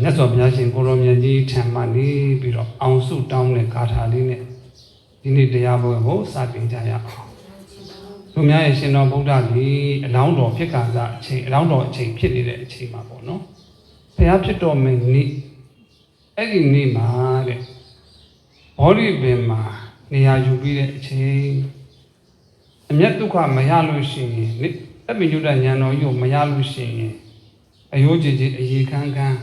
မြတ်စွာဘုရားရှင်ကိုရောမြတ်ကြီးထံမှနေပြီးတော့အောင်စုတောင်းတဲ့ဂါထာလေးနဲ့ဒီနေ့တရားပွဲကိုစတင်ကြရအောင်သူများရဲ့ရှင်တော်ဗုဒ္ဓကြီးအလောင်းတော်ဖြစ်ကစားအချိန်အလောင်းတော်အချိန်ဖြစ်နေတဲ့အချိန်မှာပေါ့နော်ဘုရားဖြစ်တော်မူနေ့အဲ့ဒီနေ့မှာတဲ့ဘောဓိပင်မှာနေရာယူပြီးတဲ့အချိန်အမျက်ဒုက္ခမရလို့ရှိရင်နိအမိညုတဉာဏ်တော်ကြီးကိုမရလို့ရှိရင် အယိုးကြည်ကြည်အရေးခန်းခန်း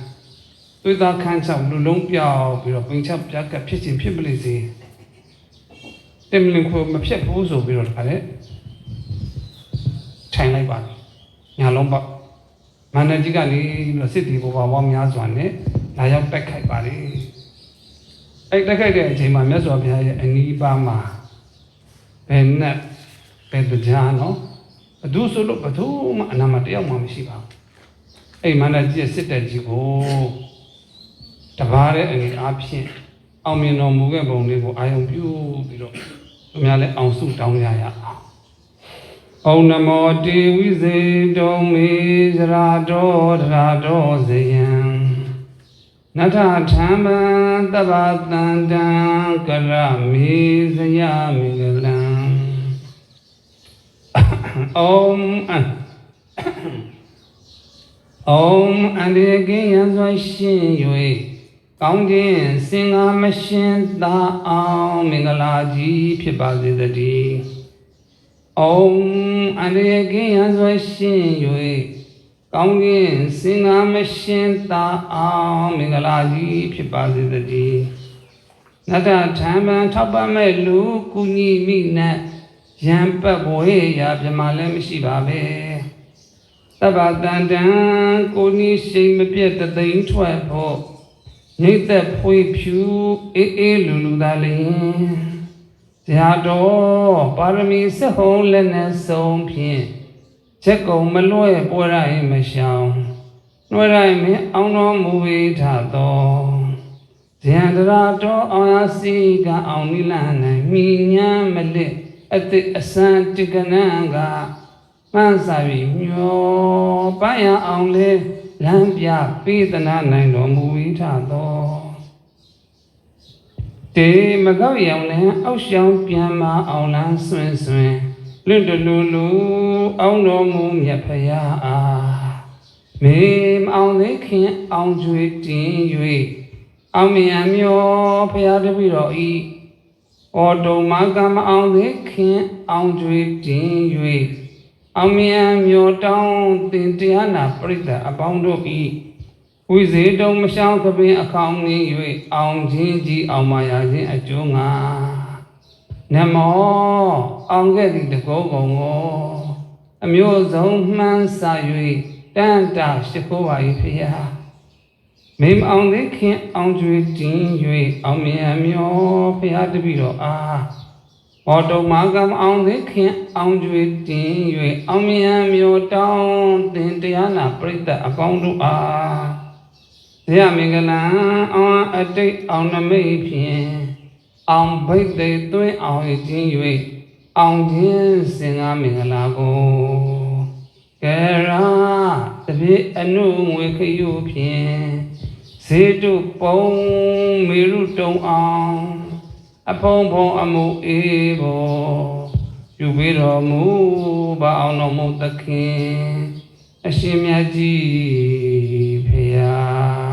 သွေးသားခန်းချောက်လူလုံးပြောက်ပြီးတော့ပင်ချက်ပြတ်ကပ်ဖြစ်ခြင်းဖြစ်ပလိစေတင်မလင်ခွေမဖြစ်ဘူးဆိုပြီးတော့ဒါလည်းထိုင်လိုက်ပါညာလုံးပေါ့မန္တကြီးကနေပြီးတော့စစ်တီဘောပါဘောများစွာနဲ့လာရောက်တိုက်ခိုက်ပါလေအဲ့တိုက်ခိုက်တဲ့အချိန်မှာမြတ်စွာဘုရားရဲ့အနီးပါးမှာဘယ်နဲ့ဘယ်တရားနော်ဘသူဆိုလို့ဘသူမှအနာမတယောက်မှမရှိပါဘူး အဲ့မန္တကြီးရဲ့စစ်တပ်ကြီးကိုတပါးတဲ့အနေအားဖြင့်အောင်မြင်တော်မူခဲ့ပုံလေးကိုအာယုံပြုပြီးတော့သူများလည်းအောင်စုတောင်းရရအောင်ဩနမောတေဝိဇေတုံမေသရာတော်တရာတော်ဇယံနထထံဗံတဗ္ဗတန္တံကရမေဇယမိဂလံဩမ် အဩမ်အန္တေကိယံစွာရှင်၍ကောင်းခြင်းစင်္ဃမရှင်သာအောင်မင်္ဂလာကြီးဖြစ်ပါစေတည်း။အောံအန္တရာယ်ကင်းရန်စွာရှင်၍ကောင်းကင်စင်္ဃမရှင်သာအောင်မင်္ဂလာကြီးဖြစ်ပါစေတည်း။နတ္တထံပံထောက်ပံ့မဲ့လူကုညီမိနဲ့ရံပတ်ဘဝေရာပြမလည်းမရှိပါပဲ။ သဗ္ဗတန္တံကိုနီရှိန်မပြတ်တသိန်းထွက်ဖို့ညိတ်သက်ဖွေးဖြူအေးအေးလူလူသာလျင်ဇာတော်ပါရမီစဟုံးလက်နဲ့ဆုံးဖြင့်ချက်ကုံမလွဲ့ပွဲရိုင်းမရှောင်နှွဲရိုင်းမင်းအောင်တော်မူဝေထသောဇယံတရာတော်အောင်ရစီကအောင်နိလန်း၌မိညာမလစ်အတိအစံတကနံက မှန်းစာပြီးမျောပန်းရအောင်လေလမ်းပြပေးသနာနိုင်တော်မူဝေထသောတေမကောက်ရောင်နဲ့အောက်ရှောင်းပြန်မအောင်လန်းဆွင်ဆွင်လွတ်တလူလူအောင်တော်မူမြတ်ဖရာအားမေမအောင်သေးခင်အောင်ကျွေတင်၍အောင်မြတ်မျောဖရာတပည့်တော်ဤဩတုံမကမအောင်သေးခင်အောင်ကျွေတင်၍ အောင်မြတ်မျောတောင်းတင်တရားနာပရိသတ်အပေါင်းတို့ဤဝိဇေတုံမရှောင်းသပင်အခေါင်နေ၍အောင်ခြင်းကြီးအောင်မာယာခြင်းအကျိုးငါနမောအောင်ခဲ့သည့်တကောကုံကိုအမျိုးစုံမှန်းဆ၍တန်တာရှိခိုးပါ၏ဖျားမိမအောင်သေးခင်အောင်ကျွေတင်း၍အောင်မြတ်မျောဖျားတပည့်တော်အား ဟောတုံမာကမအောင်သေးခင်အောင်ကျွေတင်း၍အောင်မြတ်မျောတောင်းတင်တရားနာပရိသတ်အပေါင်းတို့အားဇယမင်္ဂလံအောင်အတိတ်အောင်နမိတ်ဖြင့်အောင်ဘိတ်သိသွင်းအောင်ခြင်း၍အောင်ခြင်းစင်္ဂမင်္ဂလာကိုကရာတပိအနုငွေခရုဖြင့်ဇေတုပုံမေရုတုံအောင် အဖုံဖုံအမှုအေးပေါ်ယူပြီးတော်မူပါအောင်တော်မူသခင်အရှင်မြတ်ကြီးဖေယား